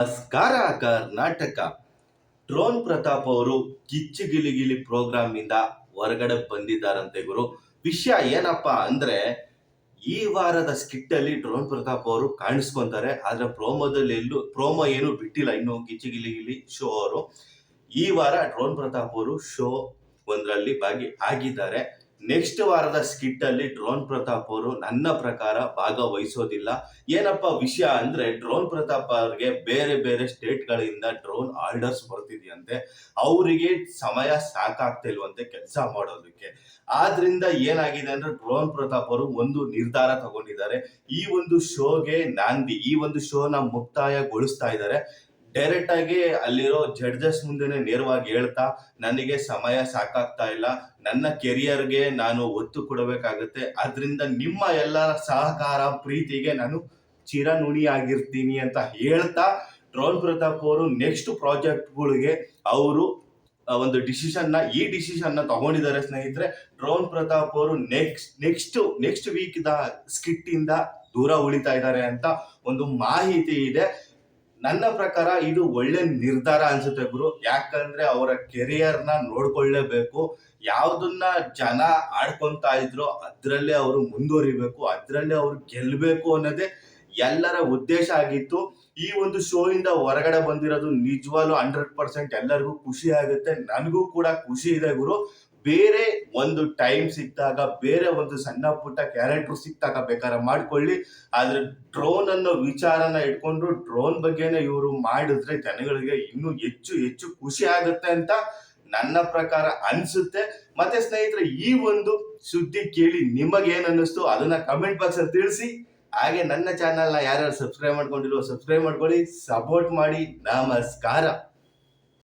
ನಮಸ್ಕಾರ, ಕರ್ನಾಟಕ. ಡ್ರೋನ್ ಪ್ರತಾಪ್ ಅವರು ಕಿಚ್ಚು ಗಿಲಿಗಿಲಿ ಗಿಲಿ ಪ್ರೋಗ್ರಾಮ್ ಇಂದ ಹೊರಗಡೆ ಬಂದಿದ್ದಾರಂತೆ ಗುರು. ವಿಷಯ ಏನಪ್ಪಾ ಅಂದ್ರೆ, ಈ ವಾರದ ಸ್ಕಿಟ್ ಅಲ್ಲಿ ಡ್ರೋನ್ ಪ್ರತಾಪ್ ಅವರು ಕಾಣಿಸ್ಕೊಂತಾರೆ. ಆದ್ರೆ ಪ್ರೋಮೋದಲ್ಲಿ ಎಲ್ಲೂ, ಪ್ರೋಮೋ ಏನು ಬಿಟ್ಟಿಲ್ಲ ಇನ್ನು ಕಿಚ್ಚು ಗಿಲಿ ಗಿಲಿ ಶೋ ಅವರು. ಈ ವಾರ ಡ್ರೋನ್ ಪ್ರತಾಪ್ ಅವರು ಶೋ ಒಂದರಲ್ಲಿ ಭಾಗಿ ಆಗಿದ್ದಾರೆ. ನೆಕ್ಸ್ಟ್ ವಾರದ ಸ್ಕಿಟ್ ಅಲ್ಲಿ ಡ್ರೋನ್ ಪ್ರತಾಪ್ ಅವರು ನನ್ನ ಪ್ರಕಾರ ಭಾಗವಹಿಸೋದಿಲ್ಲ. ಏನಪ್ಪ ವಿಷಯ ಅಂದ್ರೆ ಡ್ರೋನ್ ಪ್ರತಾಪ್ ಅವ್ರಿಗೆ ಬೇರೆ ಬೇರೆ ಸ್ಟೇಟ್ ಗಳಿಂದ ಡ್ರೋನ್ ಆರ್ಡರ್ಸ್ ಬರ್ತಿದೆಯಂತೆ. ಅವರಿಗೆ ಸಮಯ ಸಾಕಾಗ್ತಿಲ್ವಂತೆ ಕೆಲಸ ಮಾಡೋದಕ್ಕೆ. ಆದ್ರಿಂದ ಏನಾಗಿದೆ ಅಂದ್ರೆ ಡ್ರೋನ್ ಪ್ರತಾಪ್ ಅವರು ಒಂದು ನಿರ್ಧಾರ ತಗೊಂಡಿದ್ದಾರೆ. ಈ ಒಂದು ಶೋಗೆ ನಾಂದಿ, ಈ ಒಂದು ಶೋನ ಮುಕ್ತಾಯಗೊಳಿಸ್ತಾ ಇದ್ದಾರೆ. ಡೈರೆಕ್ಟ್ ಆಗಿ ಅಲ್ಲಿರೋ ಜಡ್ಜಸ್ ಮುಂದೆನೆ ನೇರವಾಗಿ ಹೇಳ್ತಾ, ನನಗೆ ಸಮಯ ಸಾಕಾಗ್ತಾ ಇಲ್ಲ. ನನ್ನ ಕೆರಿಯರ್ಗೆ ನಾನು ಒತ್ತು ಕೊಡಬೇಕಾಗುತ್ತೆ. ಅದರಿಂದ ನಿಮ್ಮ ಎಲ್ಲ ಸಹಕಾರ, ಪ್ರೀತಿಗೆ ನಾನು ಚಿರನುಣಿಯಾಗಿರ್ತೀನಿ ಅಂತ ಹೇಳ್ತಾ ಡ್ರೋನ್ ಪ್ರತಾಪ್ ಅವರು ನೆಕ್ಸ್ಟ್ ಪ್ರಾಜೆಕ್ಟ್ಗಳಿಗೆ ಅವರು ಒಂದು ಡಿಸಿಷನ್ನ, ಈ ಡಿಸಿಷನ್ನ ತಗೊಂಡಿದ್ದಾರೆ ಸ್ನೇಹಿತರೆ. ಡ್ರೋನ್ ಪ್ರತಾಪ್ ಅವರು next next next week the skit ಇಂದ ದೂರ ಉಳಿತಾ ಇದ್ದಾರೆ ಅಂತ ಒಂದು ಮಾಹಿತಿ ಇದೆ. ನನ್ನ ಪ್ರಕಾರ ಇದು ಒಳ್ಳೆ ನಿರ್ಧಾರ ಅನ್ಸುತ್ತೆ ಗುರು. ಯಾಕಂದ್ರೆ ಅವರ ಕೆರಿಯರ್ನ ನೋಡ್ಕೊಳ್ಳೇಬೇಕು. ಯಾವ್ದನ್ನ ಜನ ಆಡ್ಕೊಂತ ಇದ್ರು ಅದ್ರಲ್ಲೇ ಅವರು ಮುಂದುವರಿಬೇಕು, ಅದರಲ್ಲೇ ಅವ್ರು ಗೆಲ್ಲಬೇಕು ಅನ್ನೋದೇ ಎಲ್ಲರ ಉದ್ದೇಶ ಆಗಿತ್ತು. ಈ ಒಂದು ಶೋ ಇಂದ ಹೊರಗಡೆ ಬಂದಿರೋದು ನಿಜವಾಗ್ಲೂ ಹಂಡ್ರೆಡ್ ಪರ್ಸೆಂಟ್ ಎಲ್ಲರಿಗೂ ಖುಷಿ ಆಗುತ್ತೆ. ನನಗೂ ಕೂಡ ಖುಷಿ ಇದೆ ಗುರು. ಬೇರೆ ಒಂದು ಟೈಮ್ ಸಿಕ್ಕಿದಾಗ ಬೇರೆ ಒಂದು ಸಣ್ಣ ಪುಟ್ಟ ಕ್ಯಾರೆಕ್ಟರ್ ಸಿಕ್ಕಿದಾಗ ಬೇಕಾದ್ರೆ ಮಾಡ್ಕೊಳ್ಳಿ. ಆದ್ರೆ ಡ್ರೋನ್ ಅನ್ನೋ ವಿಚಾರನ ಇಟ್ಕೊಂಡು ಡ್ರೋನ್ ಬಗ್ಗೆನೇ ಇವರು ಮಾಡಿದ್ರೆ ಜನಗಳಿಗೆ ಇನ್ನೂ ಹೆಚ್ಚು ಹೆಚ್ಚು ಖುಷಿ ಆಗುತ್ತೆ ಅಂತ ನನ್ನ ಪ್ರಕಾರ ಅನ್ಸುತ್ತೆ. ಮತ್ತೆ ಸ್ನೇಹಿತರೆ, ಈ ಒಂದು ಸುದ್ದಿ ಕೇಳಿ ನಿಮಗೆ ಏನ್ ಅನ್ನಿಸ್ತು ಅದನ್ನ ಕಮೆಂಟ್ ಬಾಕ್ಸ್ ಅಲ್ಲಿ ತಿಳಿಸಿ. ಹಾಗೆ ನನ್ನ ಚಾನೆಲ್ನ ಯಾರ್ಯಾರು ಸಬ್ಸ್ಕ್ರೈಬ್ ಮಾಡ್ಕೊಂಡಿರೋ ಸಬ್ಸ್ಕ್ರೈಬ್ ಮಾಡ್ಕೊಳ್ಳಿ ಸಪೋರ್ಟ್ ಮಾಡಿ. ನಮಸ್ಕಾರ.